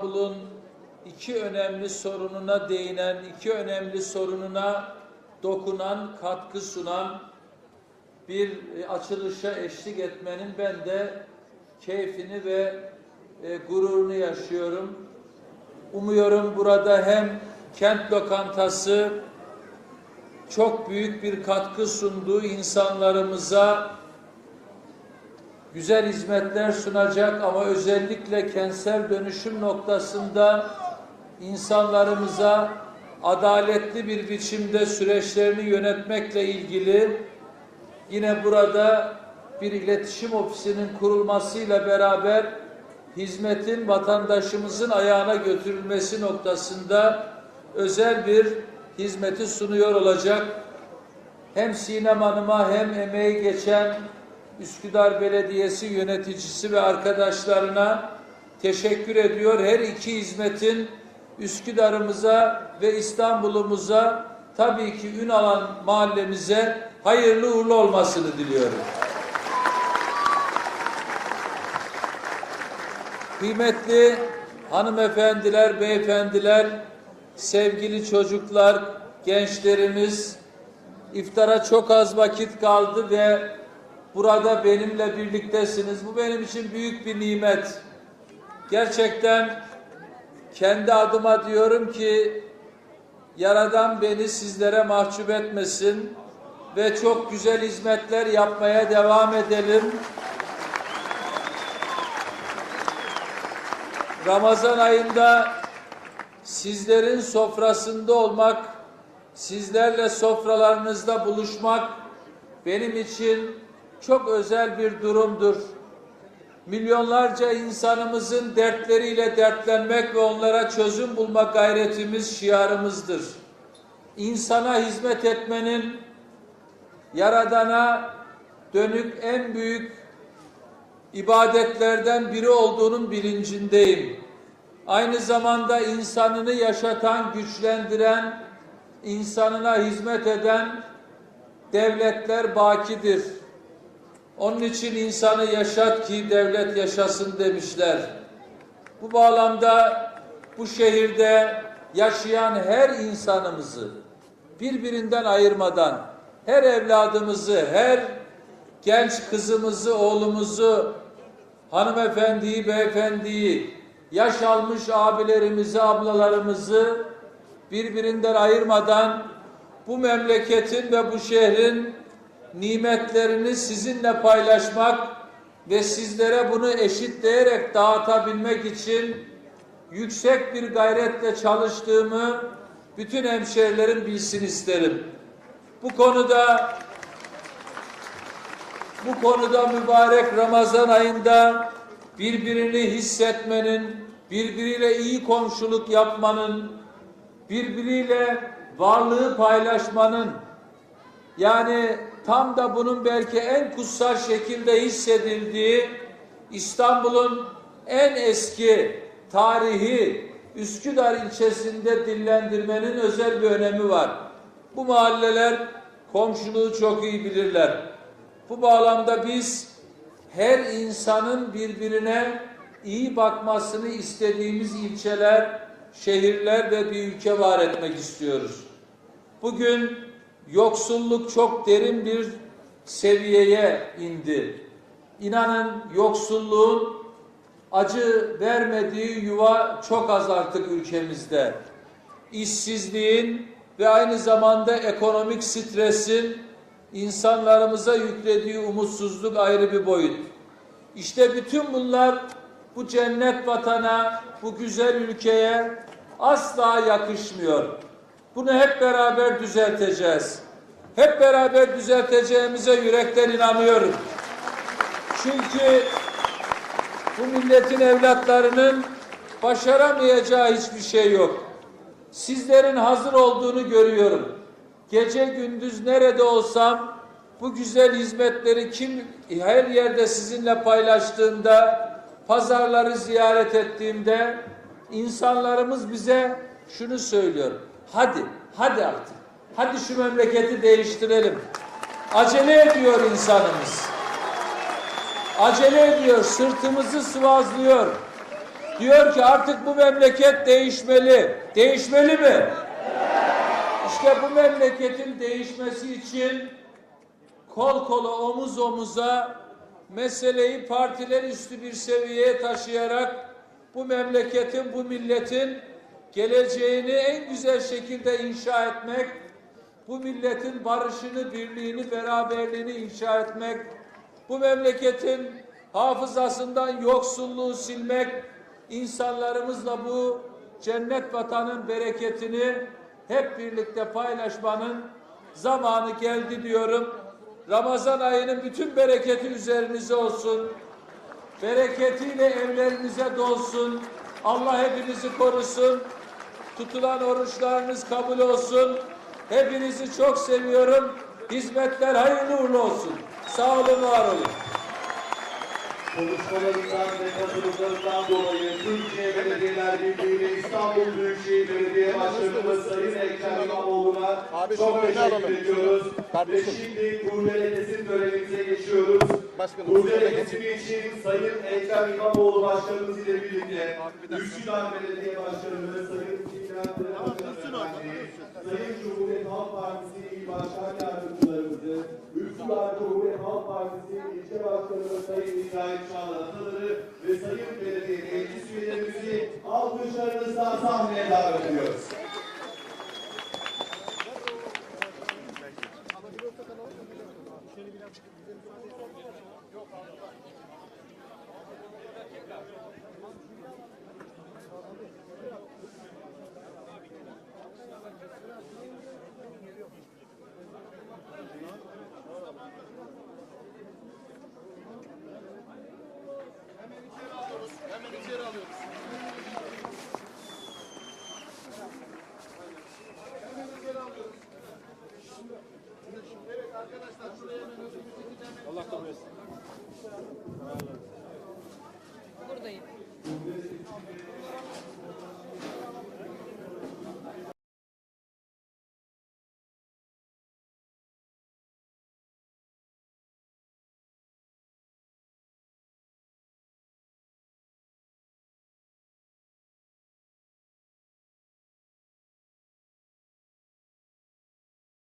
İstanbul'un iki önemli sorununa değinen, iki önemli sorununa dokunan, katkı sunan bir e, açılışa eşlik etmenin ben de keyfini ve e, gururunu yaşıyorum. Umuyorum burada hem kent lokantası çok büyük bir katkı sunduğu insanlarımıza güzel hizmetler sunacak ama özellikle kentsel dönüşüm noktasında insanlarımıza adaletli bir biçimde süreçlerini yönetmekle ilgili yine burada bir iletişim ofisinin kurulmasıyla beraber hizmetin vatandaşımızın ayağına götürülmesi noktasında özel bir hizmeti sunuyor olacak. Hem Sinem Hanım'a hem emeği geçen Üsküdar Belediyesi yöneticisi ve arkadaşlarına teşekkür ediyor. Her iki hizmetin Üsküdar'ımıza ve İstanbul'umuza tabii ki ün alan mahallemize hayırlı uğurlu olmasını diliyorum. Kıymetli hanımefendiler, beyefendiler, sevgili çocuklar, gençlerimiz, iftara çok az vakit kaldı ve burada benimle birliktesiniz. Bu benim için büyük bir nimet. Gerçekten kendi adıma diyorum ki Yaradan beni sizlere mahcup etmesin ve çok güzel hizmetler yapmaya devam edelim. Ramazan ayında sizlerin sofrasında olmak, sizlerle sofralarınızda buluşmak benim için çok özel bir durumdur. Milyonlarca insanımızın dertleriyle dertlenmek ve onlara çözüm bulmak gayretimiz şiarımızdır. İnsana hizmet etmenin Yaradan'a dönük en büyük ibadetlerden biri olduğunun bilincindeyim. Aynı zamanda insanını yaşatan, güçlendiren, insanına hizmet eden devletler bakidir. Onun için insanı yaşat ki devlet yaşasın demişler. Bu bağlamda bu şehirde yaşayan her insanımızı birbirinden ayırmadan her evladımızı, her genç kızımızı, oğlumuzu, hanımefendiyi, beyefendiyi, yaş almış abilerimizi, ablalarımızı birbirinden ayırmadan bu memleketin ve bu şehrin nimetlerini sizinle paylaşmak ve sizlere bunu eşitleyerek dağıtabilmek için yüksek bir gayretle çalıştığımı bütün hemşehrilerim bilsin isterim. Bu konuda bu konuda mübarek Ramazan ayında birbirini hissetmenin, birbiriyle iyi komşuluk yapmanın, birbiriyle varlığı paylaşmanın yani tam da bunun belki en kutsal şekilde hissedildiği İstanbul'un en eski tarihi Üsküdar ilçesinde dillendirmenin özel bir önemi var. Bu mahalleler komşuluğu çok iyi bilirler. Bu bağlamda biz her insanın birbirine iyi bakmasını istediğimiz ilçeler, şehirler ve bir ülke var etmek istiyoruz. Bugün yoksulluk çok derin bir seviyeye indi. İnanın yoksulluğun acı vermediği yuva çok az artık ülkemizde. İşsizliğin ve aynı zamanda ekonomik stresin insanlarımıza yüklediği umutsuzluk ayrı bir boyut. İşte bütün bunlar bu cennet vatana, bu güzel ülkeye asla yakışmıyor. Bunu hep beraber düzelteceğiz. Hep beraber düzelteceğimize yürekten inanıyorum. Çünkü bu milletin evlatlarının başaramayacağı hiçbir şey yok. Sizlerin hazır olduğunu görüyorum. Gece gündüz nerede olsam bu güzel hizmetleri kim her yerde sizinle paylaştığında, pazarları ziyaret ettiğimde insanlarımız bize şunu söylüyor. Hadi, hadi artık. Hadi şu memleketi değiştirelim. Acele ediyor insanımız. Acele ediyor, sırtımızı sıvazlıyor. Diyor ki artık bu memleket değişmeli. Değişmeli mi? İşte bu memleketin değişmesi için kol kola omuz omuza meseleyi partiler üstü bir seviyeye taşıyarak bu memleketin, bu milletin geleceğini en güzel şekilde inşa etmek, bu milletin barışını, birliğini, beraberliğini inşa etmek, bu memleketin hafızasından yoksulluğu silmek, insanlarımızla bu cennet vatanın bereketini hep birlikte paylaşmanın zamanı geldi diyorum. Ramazan ayının bütün bereketi üzerinize olsun. Bereketiyle evlerinize dolsun. Allah hepinizi korusun. Tutulan oruçlarınız kabul olsun. Hepinizi çok seviyorum. Hizmetler hayırlı uğurlu olsun. Sağ olun, var olun. Konuşmalarından ve katılımlarından dolayı Türkiye Belediyeler Birliği ve İstanbul Büyükşehir Belediye Başkanımız Sayın Ekrem İmamoğlu'na çok teşekkür ediyoruz. Ve şimdi kurdele kesim törenimize geçiyoruz. Başkanım, Kurdele şöyle kesimi için Sayın Ekrem İmamoğlu Başkanımız ile birlikte Üsküdar Belediye Başkanımız Sayın Fikret Efendi, Sayın Cumhuriyet Halk Partisi İl Başkan Yardımcılarımızı, Üsküdar Cumhuriyet Halk Partisi İlçe Başkanımız Sayın İbrahim Çağlar Ataları ve Sayın Belediye Meclis üyelerimizi alkışlarınızla sahneye davet ediyoruz. Allah kabul etsin. Buradayım.